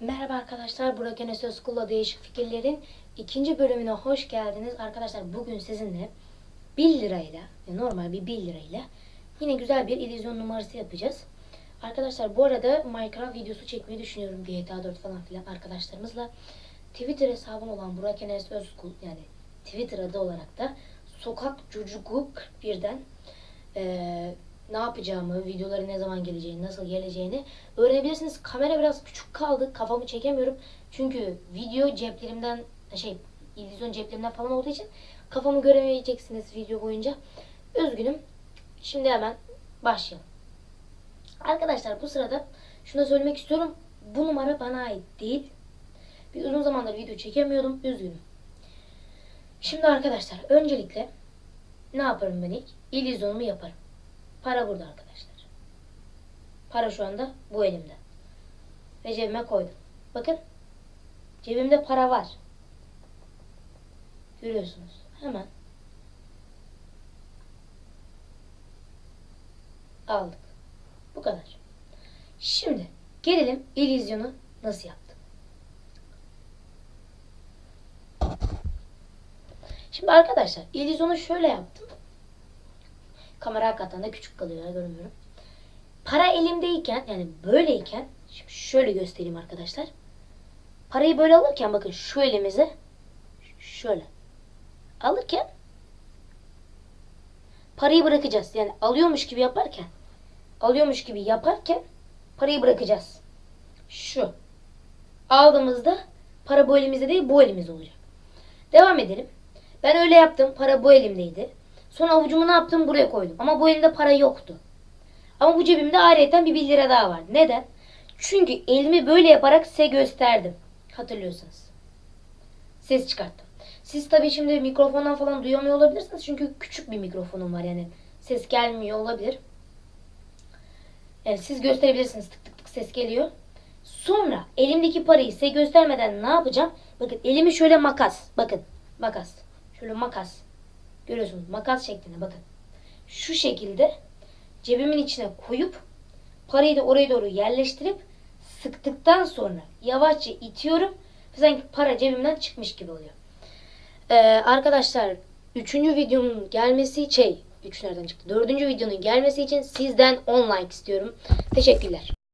Merhaba arkadaşlar, Burak Enes Özkul'la Değişik Fikirlerin ikinci bölümüne hoş geldiniz. Arkadaşlar bugün sizinle 1 lirayla, e, normal bir 1 lirayla yine güzel bir illüzyon numarası yapacağız. Arkadaşlar bu arada Minecraft videosu çekmeyi düşünüyorum GTA 4 falan filan arkadaşlarımızla. Twitter hesabım olan Burak Enes Özkul yani Twitter adı olarak da Sokak Çocuğu 41'den eee ne yapacağımı, videoları ne zaman geleceğini, nasıl geleceğini öğrenebilirsiniz. Kamera biraz küçük kaldı. Kafamı çekemiyorum. Çünkü video ceplerimden şey illüzyon ceplerimden falan olduğu için kafamı göremeyeceksiniz video boyunca. Üzgünüm. Şimdi hemen başlayalım. Arkadaşlar bu sırada şunu söylemek istiyorum. Bu numara bana ait değil. Bir uzun zamandır video çekemiyordum. Üzgünüm. Şimdi arkadaşlar öncelikle ne yaparım ben ilk? İllüzyonumu yaparım. Para burada arkadaşlar. Para şu anda bu elimde. Ve cebime koydum. Bakın. Cebimde para var. Görüyorsunuz. Hemen. Aldık. Bu kadar. Şimdi gelelim illüzyonu nasıl yaptım. Şimdi arkadaşlar illüzyonu şöyle yaptım. Kamera hakikaten de küçük kalıyor ya görmüyorum. Para elimdeyken yani böyleyken şöyle göstereyim arkadaşlar. Parayı böyle alırken bakın şu elimize şöyle alırken parayı bırakacağız. Yani alıyormuş gibi yaparken alıyormuş gibi yaparken parayı bırakacağız. Şu. Aldığımızda para bu elimizde değil bu elimizde olacak. Devam edelim. Ben öyle yaptım. Para bu elimdeydi. Sonra avucumu ne yaptım? Buraya koydum. Ama bu elimde para yoktu. Ama bu cebimde ayrıyeten bir 1 lira daha var. Neden? Çünkü elimi böyle yaparak size gösterdim. Hatırlıyorsanız. Ses çıkarttım. Siz tabii şimdi mikrofondan falan duyamıyor olabilirsiniz. Çünkü küçük bir mikrofonum var yani. Ses gelmiyor olabilir. Yani siz gösterebilirsiniz. Tık tık tık ses geliyor. Sonra elimdeki parayı size göstermeden ne yapacağım? Bakın elimi şöyle makas. Bakın makas. Şöyle makas. Görüyorsunuz makas şeklinde bakın. Şu şekilde cebimin içine koyup parayı da oraya doğru yerleştirip sıktıktan sonra yavaşça itiyorum. Sanki para cebimden çıkmış gibi oluyor. Ee, arkadaşlar üçüncü videonun gelmesi şey üç nereden çıktı? Dördüncü videonun gelmesi için sizden 10 like istiyorum. Teşekkürler.